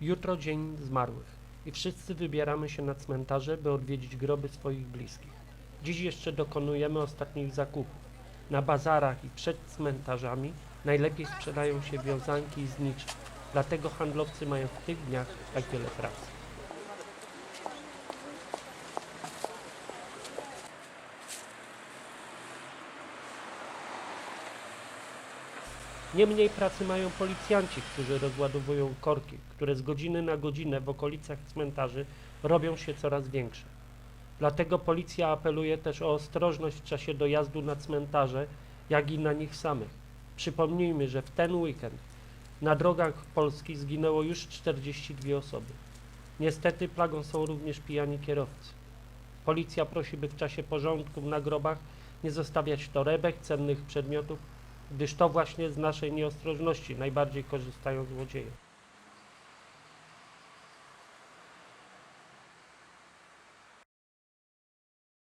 Jutro Dzień Zmarłych i wszyscy wybieramy się na cmentarze, by odwiedzić groby swoich bliskich. Dziś jeszcze dokonujemy ostatnich zakupów. Na bazarach i przed cmentarzami najlepiej sprzedają się wiązanki i znicze. Dlatego handlowcy mają w tych dniach tak wiele pracy. Nie mniej pracy mają policjanci, którzy rozładowują korki, które z godziny na godzinę w okolicach cmentarzy robią się coraz większe. Dlatego policja apeluje też o ostrożność w czasie dojazdu na cmentarze, jak i na nich samych. Przypomnijmy, że w ten weekend na drogach Polski zginęło już 42 osoby. Niestety plagą są również pijani kierowcy. Policja prosi, by w czasie porządków na grobach nie zostawiać torebek, cennych przedmiotów, gdyż to właśnie z naszej nieostrożności najbardziej korzystają złodzieje.